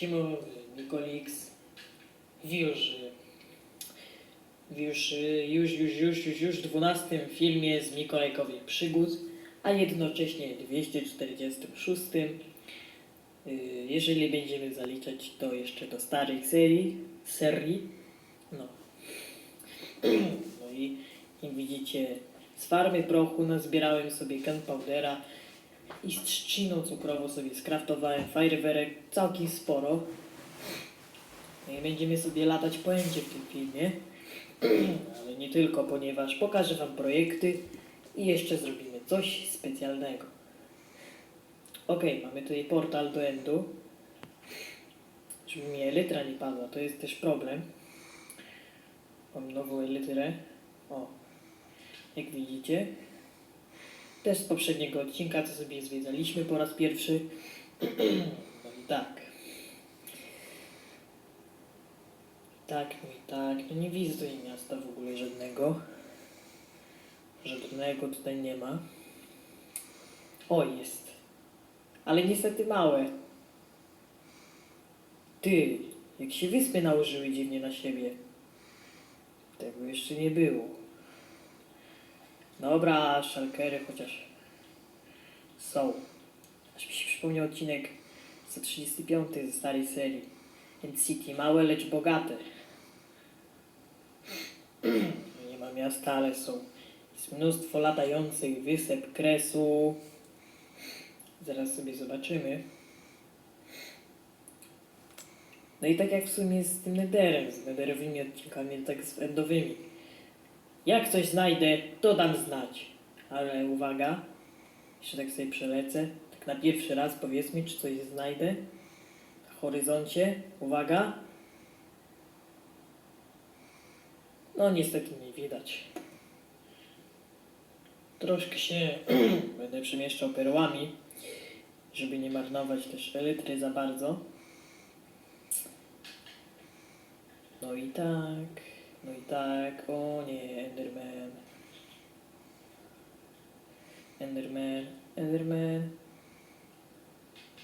Siemo, Nikolix. Już, w już, już, już, już, już, już 12 filmie z Mikołajkowych przygód, a jednocześnie 246. Y, Jeżeli będziemy zaliczać to jeszcze do starych serii, serii, no. No i jak widzicie, z farmy prochu nazbierałem sobie gunpowdera i z trzciną cukrową sobie skraftowałem fajerwerek całkiem sporo. No i będziemy sobie latać po endzie w tym filmie. Ale nie tylko, ponieważ pokażę Wam projekty i jeszcze zrobimy coś specjalnego. Ok, mamy tutaj portal do endu. Żeby mi elytra nie padła, to jest też problem. Mam nową elytrę. O, jak widzicie. Też z poprzedniego odcinka, co sobie zwiedzaliśmy po raz pierwszy. Tak. Tak, no i tak. No nie widzę tutaj miasta w ogóle żadnego. Żadnego tutaj nie ma. O, jest. Ale niestety małe. Ty, jak się wyspy nałożyły dziwnie na siebie. Tego jeszcze nie było. Dobra, szalkery chociaż są. Aż mi się przypomniał odcinek 135 ze starej serii. City małe, lecz bogate. Nie ma miasta, ale są. Jest mnóstwo latających wysep, kresu. Zaraz sobie zobaczymy. No i tak jak w sumie z tym Netherem, z Netherowymi odcinkami, tak z endowymi. Jak coś znajdę, to dam znać. Ale uwaga, jeszcze tak sobie przelecę. Tak na pierwszy raz powiedzmy, czy coś znajdę. Na horyzoncie, uwaga. No niestety nie widać. Troszkę się będę przemieszczał perłami, żeby nie marnować też elitry za bardzo. No i tak, no i tak, o nie, Enderman. Enderman, Enderman.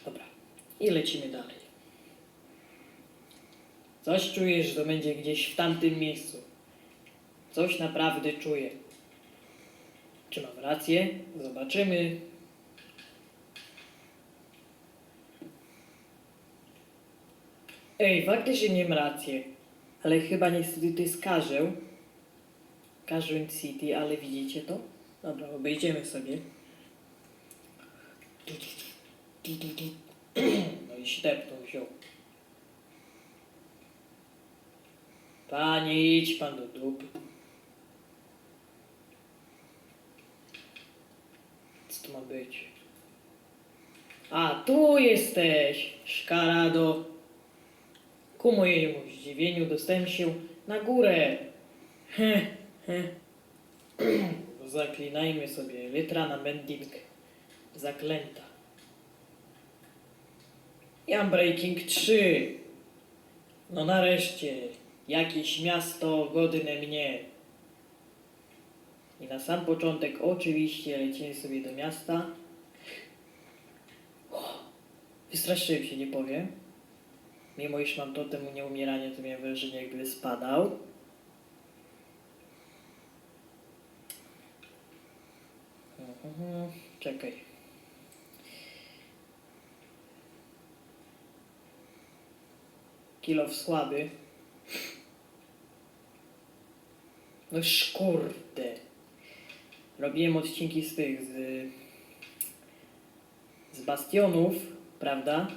Dobra, i lecimy dalej. Coś czuję, że to będzie gdzieś w tamtym miejscu. Coś naprawdę czuję. Czy mam rację? Zobaczymy. Ej, faktycznie nie mam rację. Ale chyba niestety to jest karzeł. Karzeł City, ale widzicie to? Dobra, obejdziemy sobie. No i ślepną wziął. Panie, idź pan do dupy. Co to ma być? A, tu jesteś, szkarado. Ku mojemu zdziwieniu dostałem się na górę. Zaklinajmy sobie litra na mending zaklęta. Jam Breaking 3. No nareszcie, jakieś miasto godne mnie. I na sam początek oczywiście lecimy sobie do miasta. Wystraszyłem się, nie powiem. Mimo iż mam totem nieumierania, to miałem wrażenie jakby spadał. Mhm, Czekaj. Kilof słaby. No szkurde. Robiłem odcinki z tych, z, z bastionów, prawda?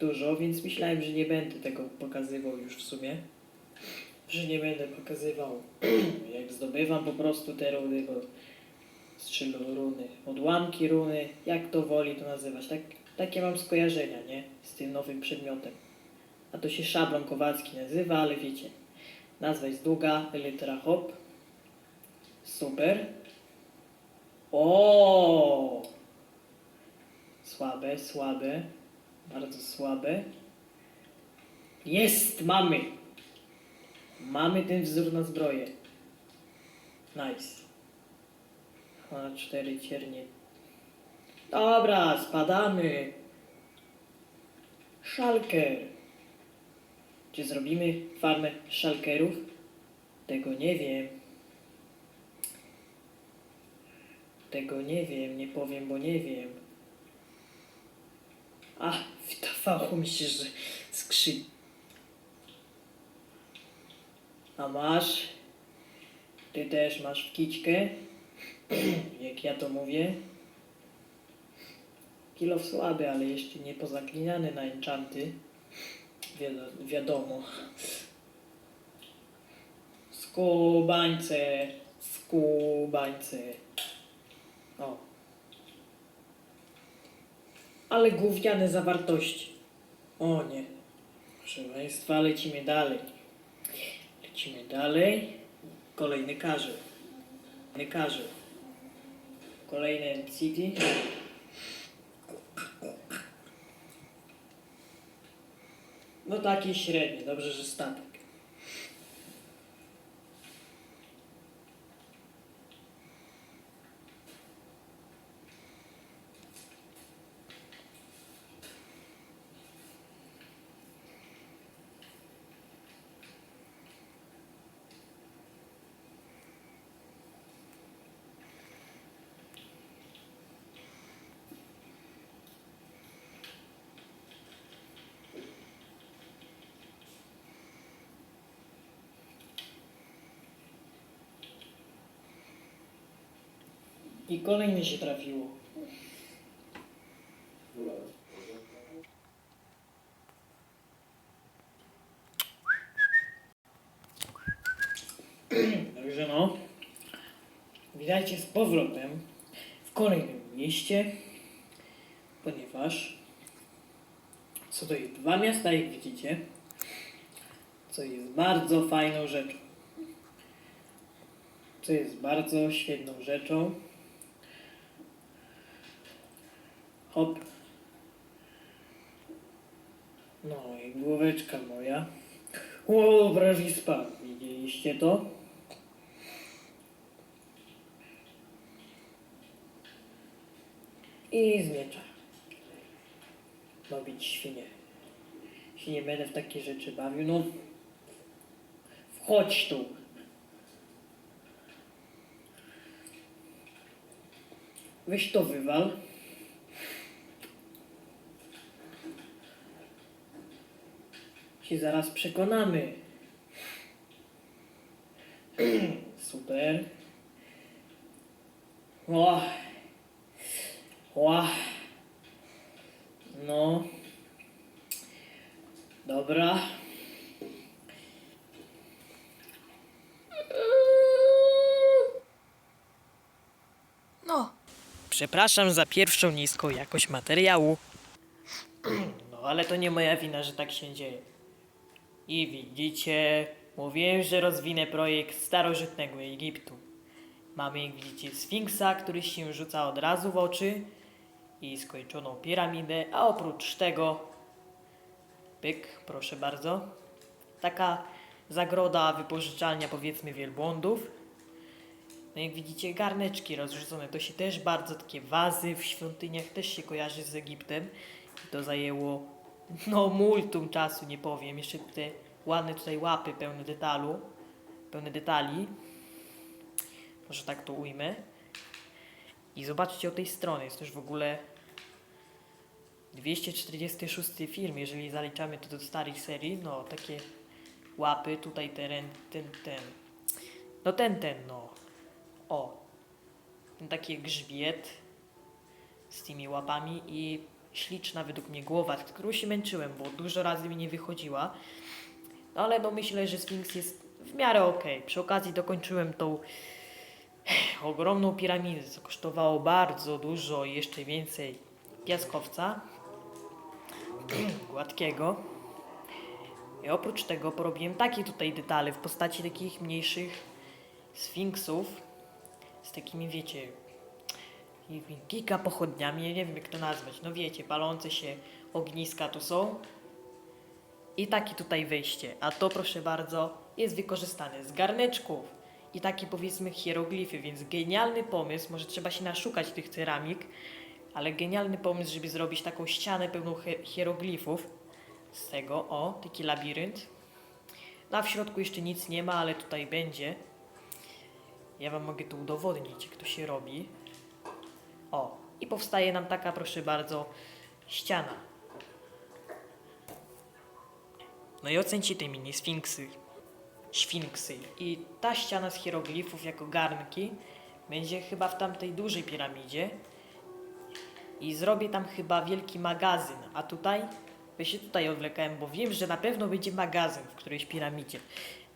Dużo, więc myślałem, że nie będę tego pokazywał już w sumie. Że nie będę pokazywał, jak zdobywam po prostu te runy, bo strzelą runy, odłamki runy, jak to woli to nazywać. Tak, takie mam skojarzenia, nie? Z tym nowym przedmiotem. A to się szablon kowalski nazywa, ale wiecie, nazwa jest długa, litera hop. Super. O! Słabe, słabe. Bardzo słabe. Jest! Mamy! Mamy ten wzór na zbroję. Nice. A cztery ciernie. Dobra, spadamy. Szalker. Czy zrobimy farmę szalkerów? Tego nie wiem. Tego nie wiem, nie powiem, bo nie wiem. A, wydawało mi się, że skrzyń. A masz? Ty też masz w kićkę? Jak ja to mówię? Kilo słaby, ale jeszcze nie pozaklinany na enchanty. Wiado- wiadomo. Skubańce, skubańce. O. Ale gówniane zawartości. O nie. Proszę Państwa, lecimy dalej. Lecimy dalej. Kolejny karzeł. Kolejny karzeł. Kolejny City. No taki średni, dobrze, że statek. I kolejny się trafiło. Także no, witajcie z powrotem w kolejnym mieście, ponieważ są to jest dwa miasta, jak widzicie, co jest bardzo fajną rzeczą. Co jest bardzo świetną rzeczą. No i główeczka moja. O, prawie spadł. Widzieliście to? I z miecza. No bić świnie. Się nie będę w takie rzeczy bawił. No. Wchodź tu. Weź to wywal. Się zaraz przekonamy. Super. O. O. No. Dobra. No, Przepraszam za pierwszą niską jakość materiału. No ale to nie moja wina, że tak się dzieje. I widzicie, mówiłem, że rozwinę projekt starożytnego Egiptu. Mamy, jak widzicie, Sfinksa, który się rzuca od razu w oczy i skończoną piramidę, a oprócz tego pyk, proszę bardzo, taka zagroda, wypożyczalnia powiedzmy wielbłądów. No jak widzicie, garneczki rozrzucone, to się też bardzo, takie wazy w świątyniach też się kojarzy z Egiptem. I to zajęło, no multum czasu, nie powiem. Jeszcze te ładne tutaj łapy pełne detalu, pełne detali. Może tak to ujmę. I zobaczcie o tej strony, jest już w ogóle 246 film, jeżeli zaliczamy to do starych serii. No, takie łapy, tutaj ten, ten, ten. No ten, ten, no. O, ten taki grzbiet z tymi łapami i śliczna według mnie głowa, którą się męczyłem, bo dużo razy mi nie wychodziła. No ale no myślę, że Sphinx jest w miarę okej. Przy okazji dokończyłem tą ogromną piramidę, co kosztowało bardzo dużo i jeszcze więcej piaskowca gładkiego. I oprócz tego porobiłem takie tutaj detale w postaci takich mniejszych sfinksów z takimi, wiecie, giga pochodniami, nie wiem jak to nazwać, no wiecie, palące się ogniska tu są. I takie tutaj wejście, a to proszę bardzo jest wykorzystane z garneczków i takie powiedzmy hieroglify, więc genialny pomysł, może trzeba się naszukać tych ceramik, ale genialny pomysł, żeby zrobić taką ścianę pełną hieroglifów z tego, o, taki labirynt. No a w środku jeszcze nic nie ma, ale tutaj będzie. Ja wam mogę tu udowodnić, jak to się robi. O, i powstaje nam taka, proszę bardzo, ściana. No i ocencie te mini sfinksy. Śfinksy. I ta ściana z hieroglifów jako garnki będzie chyba w tamtej dużej piramidzie. I zrobię tam chyba wielki magazyn. A tutaj? Ja się tutaj odwlekałem, bo wiem, że na pewno będzie magazyn w którejś piramidzie.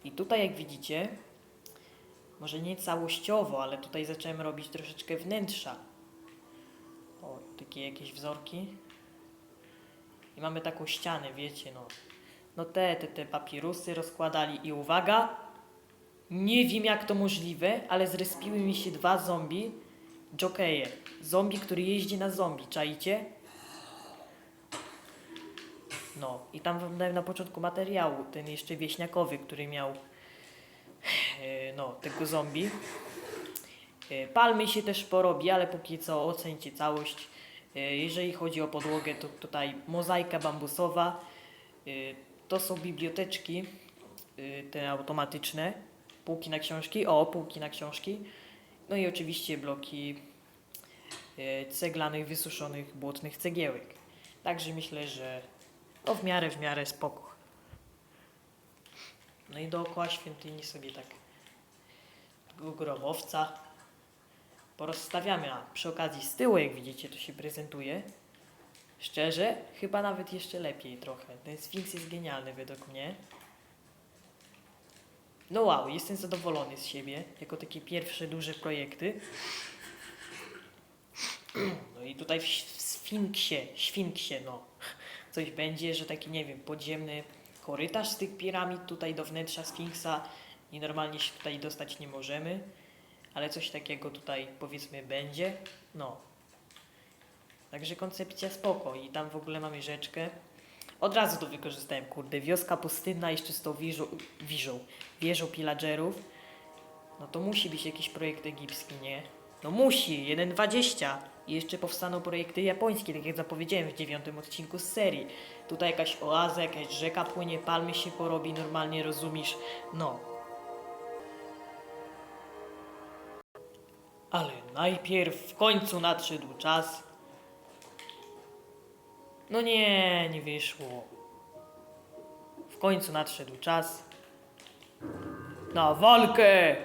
I tutaj jak widzicie, może nie całościowo, ale tutaj zacząłem robić troszeczkę wnętrza. O, takie jakieś wzorki. I mamy taką ścianę, wiecie, no. No te, te, te papirusy rozkładali i uwaga, nie wiem jak to możliwe, ale zrespiły mi się dwa zombie, jokeje. Zombie, który jeździ na zombie, czaicie? No, i tam wam dałem na początku materiału, ten jeszcze wieśniakowy, który miał, e, no, tego zombie. E, Palmy się też porobi, ale póki co ocencie całość. E, Jeżeli chodzi o podłogę, to tutaj mozaika bambusowa. E, To są biblioteczki, te automatyczne, półki na książki, o, półki na książki. No i oczywiście bloki ceglanych, wysuszonych, błotnych cegiełek. Także myślę, że no w miarę, w miarę spoko. No i dookoła świątyni sobie tak grobowca porozstawiamy, a przy okazji z tyłu, jak widzicie, to się prezentuje. Szczerze, chyba nawet jeszcze lepiej trochę. Ten Sfinks jest genialny według mnie. No wow, jestem zadowolony z siebie, jako takie pierwsze duże projekty. No i tutaj w Sfinksie, Świnksie, no, coś będzie, że taki, nie wiem, podziemny korytarz z tych piramid tutaj do wnętrza Sfinksa i normalnie się tutaj dostać nie możemy, ale coś takiego tutaj powiedzmy będzie, no. Także koncepcja spoko i tam w ogóle mamy rzeczkę. Od razu to wykorzystałem, kurde, wioska pustynna jeszcze z tą wieżą, wieżą, wieżą. No to musi być jakiś projekt egipski, nie? No musi, 1.20. I jeszcze powstaną projekty japońskie, tak jak zapowiedziałem w dziewiątym odcinku z serii. Tutaj jakaś oaza, jakaś rzeka płynie, palmy się porobi, normalnie rozumiesz. No. Ale najpierw w końcu nadszedł czas. No nie, nie wyszło. W końcu nadszedł czas na walkę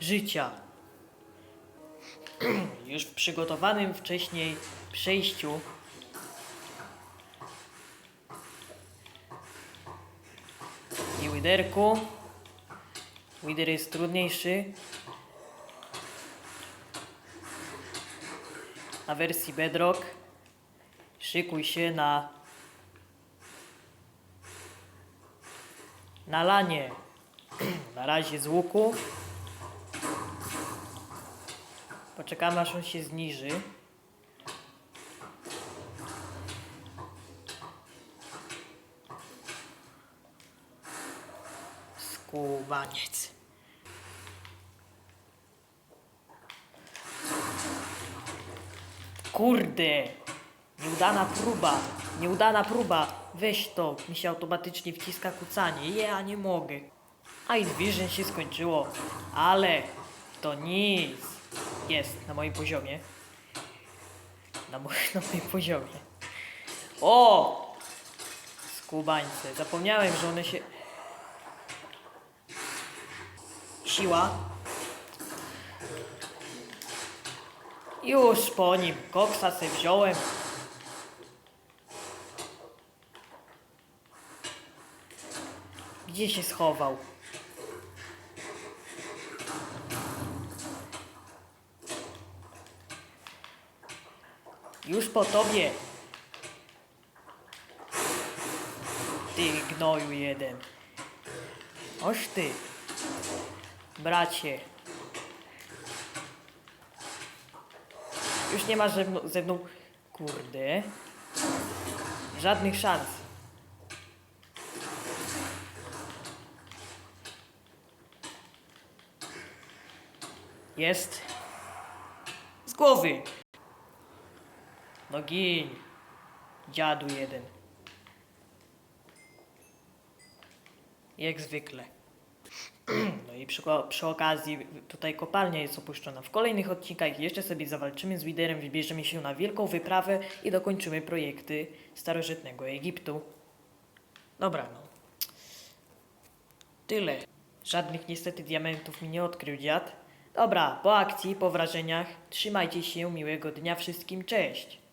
życia. Już w przygotowanym wcześniej przejściu i widerku. Wider jest trudniejszy. Na wersji Bedrock. Szykuj się na na lanie. Na razie z łuku. Poczekamy aż on się zniży. Skubaniec. Kurde! Nieudana próba. Nieudana próba. Weź to. Mi się automatycznie wciska kucanie. Ja nie mogę. A i Vision się skończyło. Ale to nic. Jest na moim poziomie. Na, mo na moim poziomie. O! Skubańce. Zapomniałem, że one się... Siła. Już po nim. Koksa se wziąłem. Gdzie się schował? Już po tobie. Ty gnoju jeden. Oż ty. Bracie. Już nie ma ze mną, ze mną kurde, żadnych szans. Jest. Z głowy. No gin. Dziadu jeden. Jak zwykle. No i przy, przy okazji tutaj kopalnia jest opuszczona. W kolejnych odcinkach jeszcze sobie zawalczymy z liderem, wybierzemy się na wielką wyprawę i dokończymy projekty starożytnego Egiptu. Dobra, no. Tyle. Żadnych niestety diamentów mi nie odkrył dziad. Dobra, po akcji, po wrażeniach, trzymajcie się, miłego dnia wszystkim, cześć.